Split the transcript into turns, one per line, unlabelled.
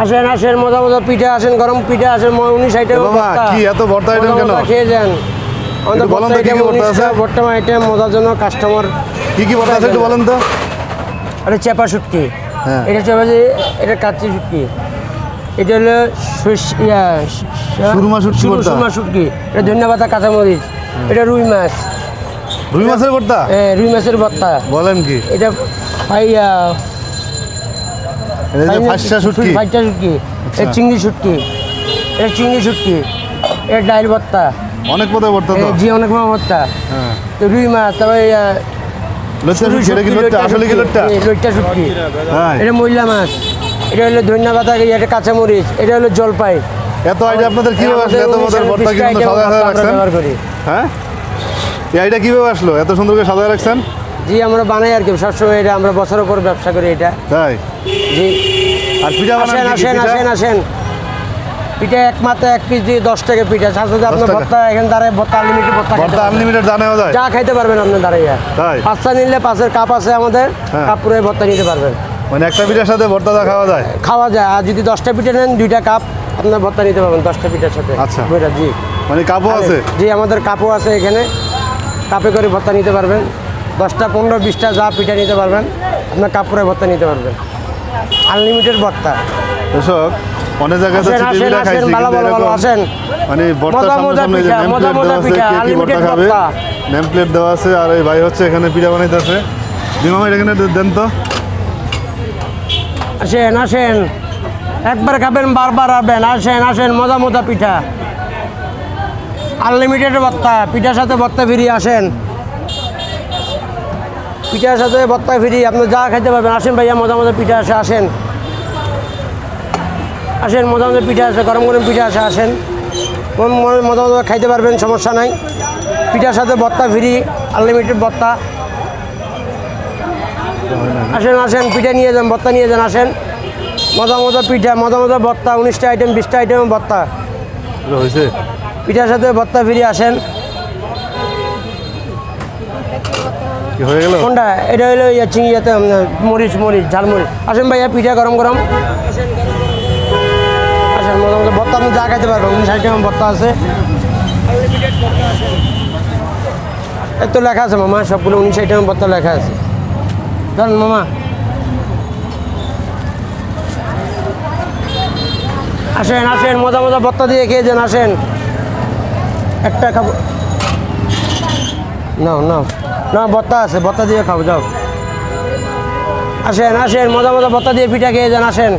আসেন আসেন মজা মজা পিঠা আসেন গরম পিঠা আসেন উনিশ আইটেম
কি এত ভর্তা item কেন?
খেয়ে যান। আমাদের
বলেন তো কি ভর্তা আছে?
19টা ভর্তা আইটেম মজার জন্য কাস্টমার
কি কি বর্তা আছে একটু বলেন তো।
এটা চেপা শুটকি।
হ্যাঁ।
এটা চেপা যে এটা কাচ্চি শুটকি। এটা হলো ইয়া,
সুরমা শুটকি
সুরমা শুটকি। এটা ধন্যবাদ কাঁচামরিচ। এটা রুই মাছ।
রুই মাছের ভর্তা?
এ, রুই মাছের ভর্তা।
বলেন কি।
এটা
ফাঁসা শুটকি।
ফাইটা শুটকি
আচ্ছা।
চিংড়ি শুটকি এটা চিংড়ি শুটকি এটা ডাইল ভর্তা
অনেক পদে ভর্তা তো।
জি অনেক মাছ ভর্তা।
হ্যাঁ।
তো রুই মাছ তারপরে
এটা
এ,
হ্যাঁ।
মহিলা মাছ এটা হলো ধন্যবাদ এটা কাঁচামরিচ এটা হলো জলপাই।
এত আইডিয়া আপনাদের কীভাবে আসলো? এত পদের ভর্তা কি সুন্দর সাজায় সাজায় রাখছেন?
ব্যবহার করি।
হ্যাঁ? এই আইডিয়া কীভাবে আসলো? এত সুন্দর করে সাজায় রাখছেন?
জি আমরা বানাই আর কি। সবসময় এটা আমরা বছরের পর ব্যবসা করি এটা।
তাই?
জি।
আর পিঠা
আসেন আসেন আসেন আসেন। পিঠা এক মাত্র এক পিস দিয়ে দশ টাকা পিঠা। সাথে আপনার। ভর্তা এখানে দাঁড়ায় ভর্তা আনলিমিটেড ভর্তা
ভর্তা আনলিমিটেড জানাও যায়।
যা খাইতে পারবেন আপনি দাঁড়াইয়া
তাই?
পাঁচটা নিলে পাঁচের কাপ আছে আমাদের
হ্যাঁ।
কাপ পুরো ভর্তা নিতে পারবেন।
মানে একটা পিঠার সাথে ভর্তা খাওয়া যায়।
খাওয়া যায়। আর যদি দশটা পিঠা নেন দুইটা কাপ আপনার ভর্তা নিতে পারবেন দশটা পিঠার সাথে।
আচ্ছা।
জি।
মানে কাপও আছে?
জি আমাদের কাপও আছে এখানে। কাপে করে ভর্তা নিতে পারবেন। দশটা পনেরো বিশটা যা পিঠা নিতে পারবেন আপনার কাপড়ে ভর্তা নিতে পারবেন। আনলিমিটেড ভর্তা।
দর্শক অনেক জায়গায়
আসেন, ভালো, ভালো, ভালো।
মানে সামনে সামনে দেওয়া আছে
পিঠা,
কে কি ভর্তা খাবে? নেম প্লেট দেওয়া আছে আর এই ভাই হচ্ছে এখানে পিঠা বানাইতেছে। বিমাম এখানে দেন তো।
আসেন আসেন। একবার খাবেন বারবার আসবেন আসেন আসেন মজা মজা পিঠা। আনলিমিটেড ভর্তা পিঠার সাথে ভর্তা ফ্রি আসেন। পিঠার সাথে ভর্তা ফ্রি আপনি যা খাইতে পারবেন। আসেন ভাইয়া মজা মজা পিঠা আসে আসেন। আসেন মজা মজা পিঠা আছে গরম গরম পিঠা আসে আসেন। মজা মজা খাইতে পারবেন সমস্যা নাই। পিঠার সাথে ভর্তা ফ্রি আনলিমিটেড ভর্তা আসেন আসেন পিঠা নিয়ে যান ভর্তা নিয়ে যান আসেন। মজা মজা পিঠা মজা মজা ভর্তা উনিশটা আইটেম বিশটা আইটেম
হয়েছে?
পিঠার সাথে ভর্তা ফিরে আসেন। এটা হলো ইয়া মরিচ মরিচ ঝালমরিচ আসেন ভাইয়া, পিঠা গরম গরম। আসেন যা আছে। এর তো লেখা আছে মামা, সবগুলো উনিশ লেখা আছে। মামা। মজা মজা ভর্তা দিয়ে খেয়ে যান, আসেন। একটা খাব। নাও নাও। না বত্তা আছে বত্তা দিয়ে খাব, যাও। আসেন আসেন, মজা মজা বত্তা দিয়ে পিঠা খেয়ে যান, আসেন।